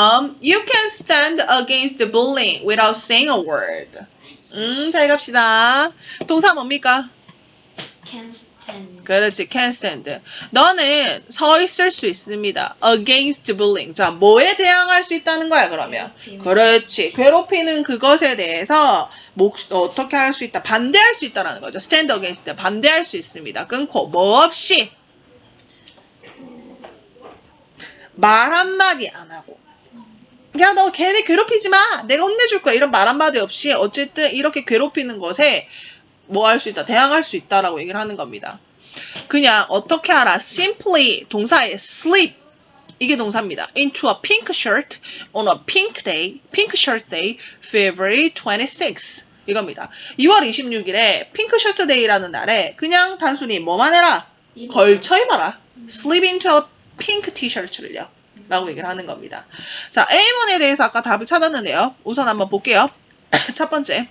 다음 You can stand against the bullying without saying a word. 음, 잘 갑시다. 동사 뭡니까? Can stand. 그렇지, can stand. 너는 서 있을 수 있습니다. against bullying. 자, 뭐에 대항할 수 있다는 거야, 그러면? 괴롭힘. 그렇지. 괴롭히는 그것에 대해서 목, 어떻게 할 수 있다? 반대할 수 있다라는 거죠. stand against. 반대할 수 있습니다. 끊고, 뭐 없이. 말 한마디 안 하고. 야, 너 걔네 괴롭히지 마! 내가 혼내줄 거야. 이런 말 한마디 없이, 어쨌든 이렇게 괴롭히는 것에 뭐 할 수 있다? 대항할 수 있다라고 얘기를 하는 겁니다. 그냥 어떻게 알아? simply 동사의 sleep 이게 동사입니다. into a pink shirt on a pink day, pink shirt day, February 26 이겁니다. 2월 26일에 핑크 셔츠 데이라는 날에 그냥 단순히 뭐만 해라? 걸쳐 입어라. sleep into a pink t-shirt를요. 라고 얘기를 하는 겁니다. 자, A문에 대해서 아까 답을 찾았는데요. 우선 한번 볼게요. 첫 번째.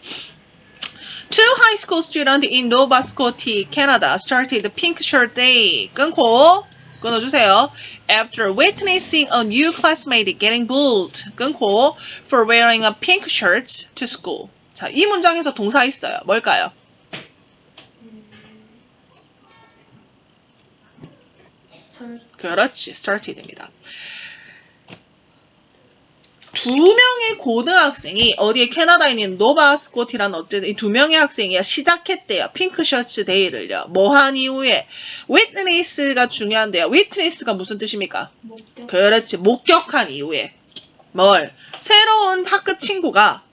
Two high school students in Nova Scotia, Canada started the Pink Shirt Day. 끊고 끊어주세요. After witnessing a new classmate getting bullied. 끊고 for wearing a pink shirt to school. 자, 이 문장에서 동사 있어요. 뭘까요? 털. 그렇지, started입니다. 두 명의 고등학생이 어디에 캐나다에 있는 노바 스코티라는 어쨌든 이 두 명의 학생이 시작했대요. 핑크 셔츠 데이를요. 뭐한 이후에 witness가 중요한데요. witness가 무슨 뜻입니까? 목격. 그렇지, 목격한 이후에 뭘 새로운 학교 친구가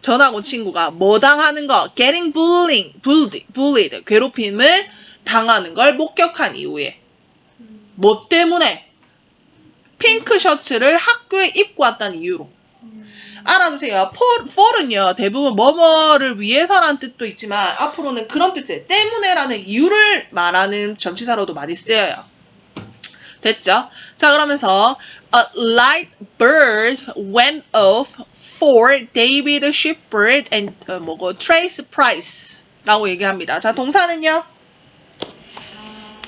전학 온 친구가 뭐 당하는 거 getting bullying, bullied, bullied 괴롭힘을 당하는 걸 목격한 이후에 음. 뭐 때문에? 핑크 셔츠를 학교에 입고 왔다는 이유로. 음. 알아보세요. for, for은요, 대부분 뭐뭐를 위해서라는 뜻도 있지만, 앞으로는 그런 뜻이에요. 때문에라는 이유를 말하는 전치사로도 많이 쓰여요. 됐죠? 자, 그러면서, a light bird went off for David Shepard and, 어, 뭐고, Trace Price. 라고 얘기합니다. 자, 동사는요? 아,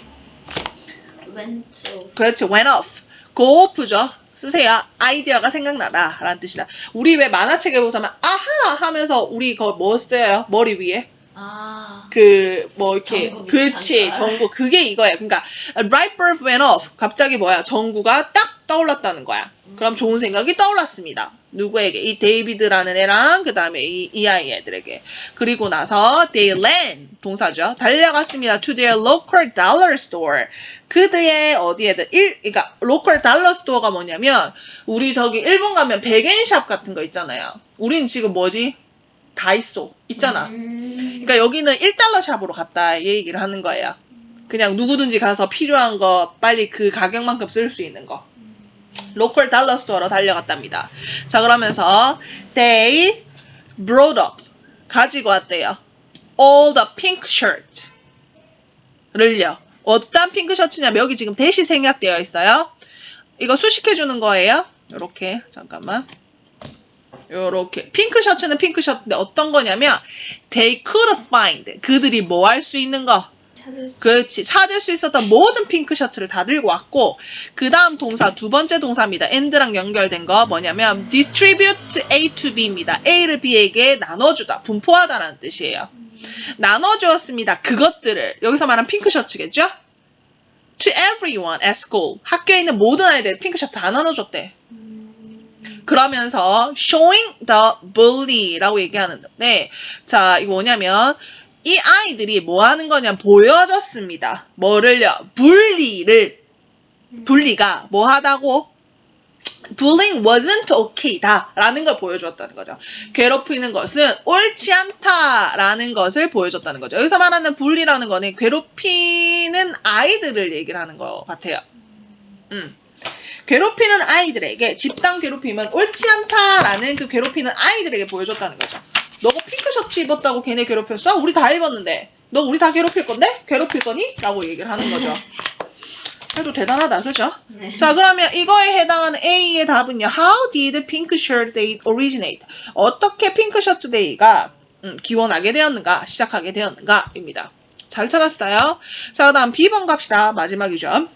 왼쪽. 그렇지, went off. Off죠. 쓰세요. 아이디어가 생각나다. 라는 뜻이다. 우리 왜 만화책에 보면 아하! 하면서 우리 그거 뭐 써요? 머리 위에? 아. 그, 뭐, 이렇게. 그치. 전구. 그게 이거야. 그러니까, light bulb went off. 갑자기 뭐야? 전구가 딱 떠올랐다는 거야. 그럼 좋은 생각이 떠올랐습니다. 누구에게? 이 데이비드라는 애랑, 그 다음에 이, 이 아이 애들에게. 그리고 나서, they ran. 동사죠. 달려갔습니다. to their local dollar store. 그들의 어디에든, 일, 그러니까, local dollar store가 뭐냐면, 우리 저기 일본 가면 백엔샵 같은 거 있잖아요. 우린 지금 뭐지? 다이소. 있잖아. 음. 그러니까 여기는 1달러 샵으로 갔다 이 얘기를 하는 거예요. 그냥 누구든지 가서 필요한 거 빨리 그 가격만큼 쓸 수 있는 거. 로컬 달러 스토어로 달려갔답니다. 자 그러면서 they brought up 가지고 왔대요. all the pink shirt 를요. 어떤 핑크 셔츠냐면 여기 지금 대시 생략되어 있어요. 이거 수식해 주는 거예요. 요렇게 잠깐만. 요렇게 핑크 셔츠는 핑크 셔츠인데 어떤 거냐면 they could find 그들이 뭐 할 수 있는 거 찾을 수. 그렇지. 찾을 수 있었던 모든 핑크 셔츠를 다 들고 왔고 그 다음 동사 두 번째 동사입니다. and랑 연결된 거 뭐냐면 distribute A to B입니다. A를 B에게 나눠주다 분포하다라는 뜻이에요. 나눠주었습니다 그것들을. 여기서 말한 핑크 셔츠겠죠? To everyone at school. 학교에 있는 모든 아이들 핑크 셔츠 다 나눠줬대. 음. 그러면서 showing the bully라고 얘기하는데 자 이거 뭐냐면 이 아이들이 뭐 하는 거냐 보여줬습니다. 뭐를요? 분리를 분리가 뭐 하다고? bullying wasn't okay다 라는 걸 보여주었다는 거죠. 괴롭히는 것은 옳지 않다 라는 것을 보여줬다는 거죠. 여기서 말하는 분리라는 거는 괴롭히는 아이들을 얘기를 하는 것 같아요. 음. 괴롭히는 아이들에게 집단 괴롭힘은 옳지 않다라는 그 괴롭히는 아이들에게 보여줬다는 거죠. 너가 핑크 셔츠 입었다고 걔네 괴롭혔어? 우리 다 입었는데. 너 우리 다 괴롭힐 건데? 괴롭힐 거니? 라고 얘기를 하는 거죠. 그래도 대단하다, 그죠? 네. 자, 그러면 이거에 해당하는 A의 답은요. How did pink shirt day originate? 어떻게 핑크 셔츠 데이가 음, 기원하게 되었는가, 시작하게 되었는가, 입니다. 잘 찾았어요. 자, 그 다음 B번 갑시다. 마지막이죠.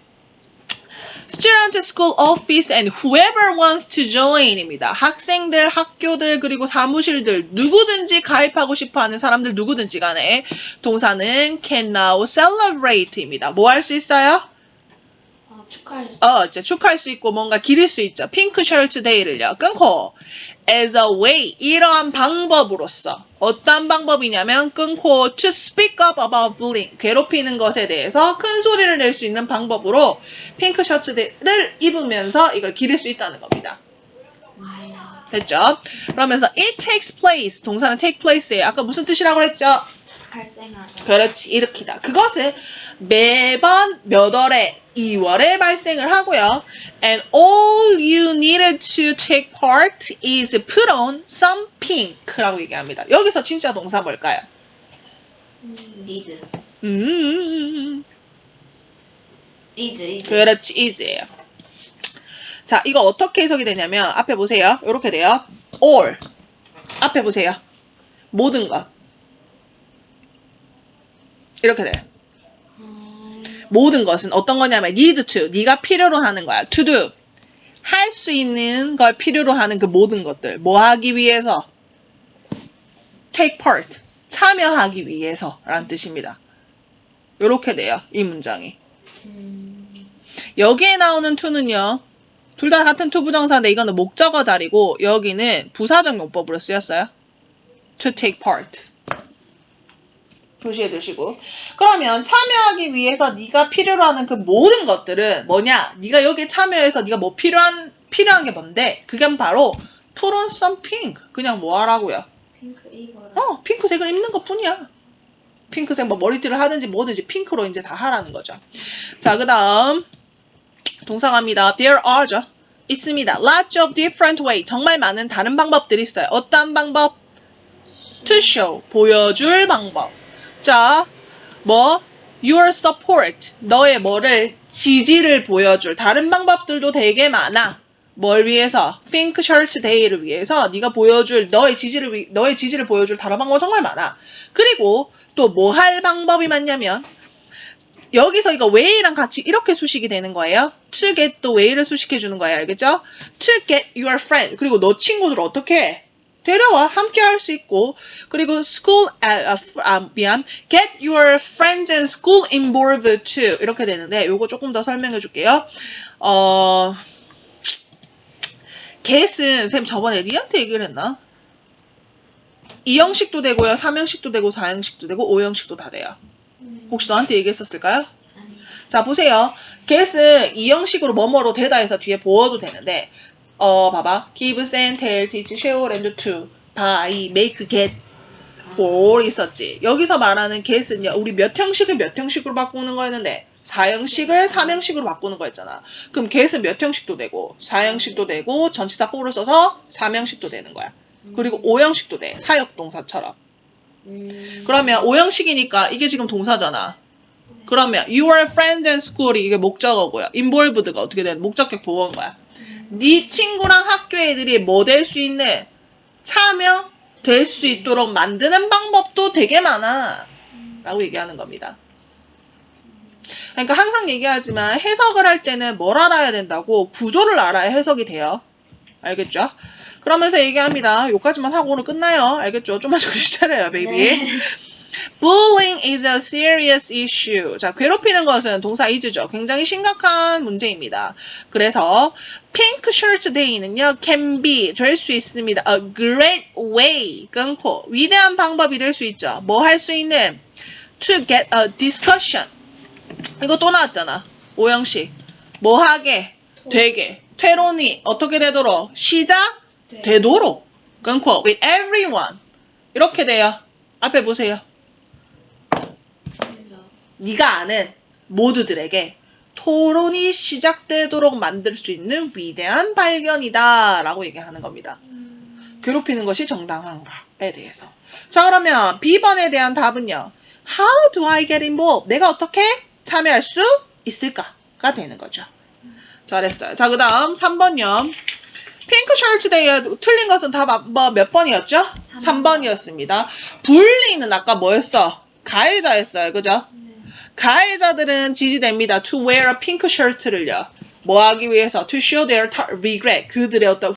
Student school office and whoever wants to join입니다. 학생들, 학교들, 그리고 사무실들 누구든지 가입하고 싶어하는 사람들 누구든지 간에 동사는 can now celebrate입니다. 뭐 할 수 있어요? 어, 축하할 수. 어, 이제 축하할 수 있고 뭔가 기릴 수 있죠. 핑크 셔츠 데이를요. 끊고 as a way 이러한 방법으로서 어떤 방법이냐면 끊고 to speak up about bullying 괴롭히는 것에 대해서 큰 소리를 낼 수 있는 방법으로 핑크 셔츠 데이를 입으면서 이걸 기릴 수 있다는 겁니다. 음, 됐죠? 그러면서 it takes place 동사는 take place예요. 아까 무슨 뜻이라고 했죠? 발생하다. 그렇지 일으키다. 그것은 매번 몇 월에 2월에 발생을 하고요. And all you needed to take part is put on some pink라고 얘기합니다. 여기서 진짜 동사 뭘까요? 음, need. 음, is. 그렇지 is예요. 자, 이거 어떻게 해석이 되냐면 앞에 보세요. 이렇게 돼요. all 앞에 보세요. 모든 것 이렇게 돼요. 음, 모든 것은 어떤 거냐면 need to 네가 필요로 하는 거야. to do 할 수 있는 걸 필요로 하는 그 모든 것들 뭐 하기 위해서 take part 참여하기 위해서 라는 뜻입니다. 이렇게 돼요. 이 문장이. 음, 여기에 나오는 to는요. 둘 다 같은 to 부정사인데 이거는 목적어 자리고 여기는 부사적 용법으로 쓰였어요. to take part. 표시해 두시고. 그러면 참여하기 위해서 네가 필요로 하는 그 모든 것들은 뭐냐? 네가 여기에 참여해서 네가 뭐 필요한 필요한 게 뭔데? 그게 바로 put on some pink. 그냥 뭐 하라고요? 핑크 입어라. 어, 핑크색을 입는 것 뿐이야. 핑크색 뭐 머리띠를 하든지 뭐든지 핑크로 이제 다 하라는 거죠. 자, 그 다음 동사 갑니다. There are죠. 있습니다. Lots of different way. 정말 많은 다른 방법들이 있어요. 어떤 방법? To show. 보여줄 방법. 자, 뭐? Your support. 너의 뭐를 지지를 보여줄 다른 방법들도 되게 많아. 뭘 위해서? Pink Shirt Day를 위해서 네가 보여줄 너의 지지를 위- 너의 지지를 보여줄 다른 방법 정말 많아. 그리고 또 뭐 할 방법이 많냐면 여기서 이거 way랑 같이 이렇게 수식이 되는 거예요. To get 또 way를 수식해 주는 거예요. 알겠죠? To get your friend. 그리고 너 친구들 어떻게 해? 데려와 함께 할 수 있고 그리고 school 아, 아, 프- 아, 미안 get your friends and school involved too 이렇게 되는데 요거 조금 더 설명해 줄게요. 어 get은 쌤 저번에 리한테 얘기를 했나? 2형식도 되고요. 3형식도 되고 4형식도 되고 5형식도 다 돼요. 음, 혹시 너한테 얘기했었을까요? 자, 보세요. get은 이 형식으로 뭐뭐로 되다 해서 뒤에 보어도 되는데, 어, 봐봐. give, send, tell, teach, show, and to, buy, make, get, for 있었지. 여기서 말하는 get은요, 우리 몇 형식을 몇 형식으로 바꾸는 거였는데, 4형식을 3형식으로 바꾸는 거였잖아. 그럼 get은 몇 형식도 되고, 4형식도 되고, 전치사 for를 써서 3형식도 되는 거야. 그리고 5형식도 돼. 사역동사처럼. 음, 그러면 5형식이니까 이게 지금 동사잖아. 그러면 your friends and school이 이게 목적어고요. involved가 어떻게 되는 목적격 보호인 거야. 네 친구랑 학교 애들이 뭐 될 수 있는 참여 될 수 있도록 만드는 방법도 되게 많아. 라고 얘기하는 겁니다. 그러니까 항상 얘기하지만 해석을 할 때는 뭘 알아야 된다고 구조를 알아야 해석이 돼요. 알겠죠? 그러면서 얘기합니다. 요까지만 하고 오늘 끝나요. 알겠죠? 좀만 정신 차려요, 베이비. 네. Bullying is a serious issue. 자, 괴롭히는 것은 동사 is죠. 굉장히 심각한 문제입니다. 그래서 pink shirt day는요, can be 될 수 있습니다. A great way 끊고 위대한 방법이 될 수 있죠. 뭐 할 수 있는 to get a discussion. 이거 또 나왔잖아. 오형식. 뭐 하게 되게 퇴론이 어떻게 되도록 시작 네. 되도록 끊고 with everyone 이렇게 돼요. 앞에 보세요. 네가 아는 모두들에게 토론이 시작되도록 만들 수 있는 위대한 발견이다 라고 얘기하는 겁니다. 음, 괴롭히는 것이 정당한가에 대해서. 자 그러면 B번에 대한 답은요. How do I get involved? 내가 어떻게 참여할 수 있을까가 되는 거죠. 잘했어요. 자 그 다음 3번요. 핑크 셔츠 데이에 틀린 것은 다몇 번이었죠? 삼 3번 이었습니다. 분리는 아까 뭐였어? 가해자였어요. 그죠? 네. 가해자들은 지지됩니다. To wear a pink shirt를요. 뭐 하기 위해서 to show their regret 그들의 어떤